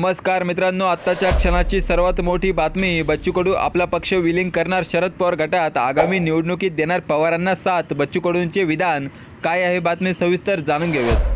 नमस्कार मित्रांनो आत्ताच्या क्षणाची सर्वात मोठी बातमी. बच्चू कडू आपला पक्ष विलीन करणार शरद पवार गटात. आगामी निवडणुकीत देणार पवारांना साथ बच्चू कडूंचे विधान. काय आहे बातमी सविस्तर जाणून घेऊयात.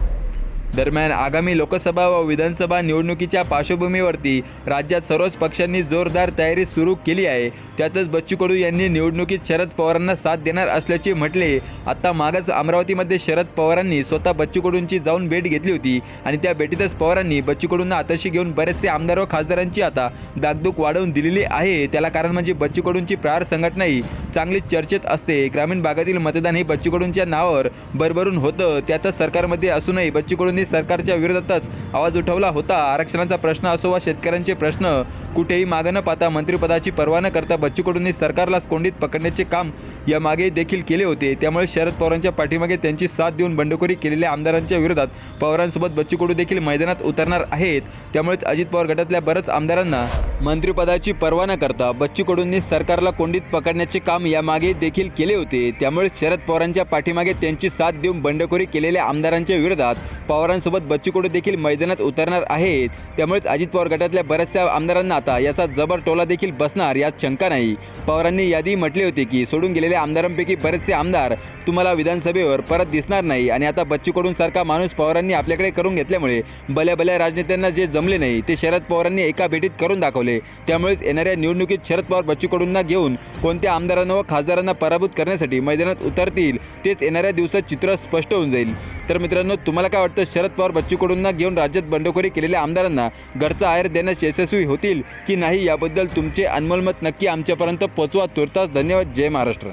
दरम्यान आगामी लोकसभा व विधानसभा निवडणुकीच्या पार्श्वभूमीवरती राज्यात सर्वच पक्षांनी जोरदार तयारी सुरू केली आहे. त्यातच बच्चू कडू यांनी निवडणुकीत शरद पवारांना साथ देणार असल्याचे म्हटले. आता मागच अमरावतीमध्ये शरद पवारांनी स्वतः बच्चू कडूंची जाऊन भेट घेतली होती आणि त्या भेटीतच पवारांनी बच्चू कडूंना आताशी घेऊन बरेचसे आमदार व खासदारांची आता दागदूक वाढवून दिलेली आहे. त्याला कारण म्हणजे बच्चू कडूंची प्रहार संघटनाही चांगलीच चर्चेत असते. ग्रामीण भागातील मतदान हे बच्चू कडूंच्या नावावर भरभरून होतं. त्यातच सरकारमध्ये असूनही बच्चू कडूंनी सरकारच्या विरोधातच आवाज उठवला होता. आरक्षणाचा प्रश्न असो वा शेतकऱ्यांचे प्रश्न कुठेही मागं न पाहता मंत्रिपदाची पर्वा न करता बच्चू कडूंनी सरकारलाच कोंडीत पकडण्याचे काम यामागे देखील केले होते. त्यामुळे शरद पवारांच्या पाठीमागे त्यांची साथ देऊन बंडखोरी केलेल्या आमदारांच्या विरोधात पवारांसोबत बच्चू कडू देखील मैदानात उतरणार आहेत. त्यामुळेच अजित पवार गटातल्या बऱ्याच आमदारांना मंत्रिपदाची पर्वा न करता बच्चू कडूंनी सरकारला कोंडीत पकडण्याचे काम यामागे देखील केले होते. त्यामुळे शरद पवारांच्या पाठीमागे त्यांची साथ देऊन बंडखोरी केलेल्या आमदारांच्या विरोधात पवारांसोबत बच्चू कडू देखील मैदानात उतरणार आहेत. त्यामुळेच अजित पवार गटातल्या बऱ्याचशा आमदारांना आता याचा जबर टोला देखील बसणार यात शंका नाही. पवारांनी यादी म्हटले होते की सोडून गेलेल्या आमदारांपैकी बरेचसे आमदार तुम्हाला विधानसभेवर परत दिसणार नाही आणि आता बच्चू कडूंसारखा माणूस पवारांनी आपल्याकडे करून घेतल्यामुळे भल्या भल्या राजनेत्यांना जे जमले नाही ते शरद पवारांनी एका भेटीत करून दाखवले. त्यामुळेच येणाऱ्या निवडणुकीत शरद पवार बच्चू कडूंना घेऊन कोणत्या आमदारांना व खासदारांना पराभूत करण्यासाठी मैदानात उतरतील तेच येणाऱ्या दिवसात चित्र स्पष्ट होऊन जाईल. तर मित्रांनो तुम्हाला काय वाटतं? शरद पवार बच्चू कडूंना घेऊन राज्यात बंडखोरी केलेल्या आमदारांना घरचा आहेर देण्यास यशस्वी होतील की नाही याबद्दल तुमचे अनमोल मत नक्की आमच्यापर्यंत पोचवा. तुर्तास धन्यवाद. जय महाराष्ट्र.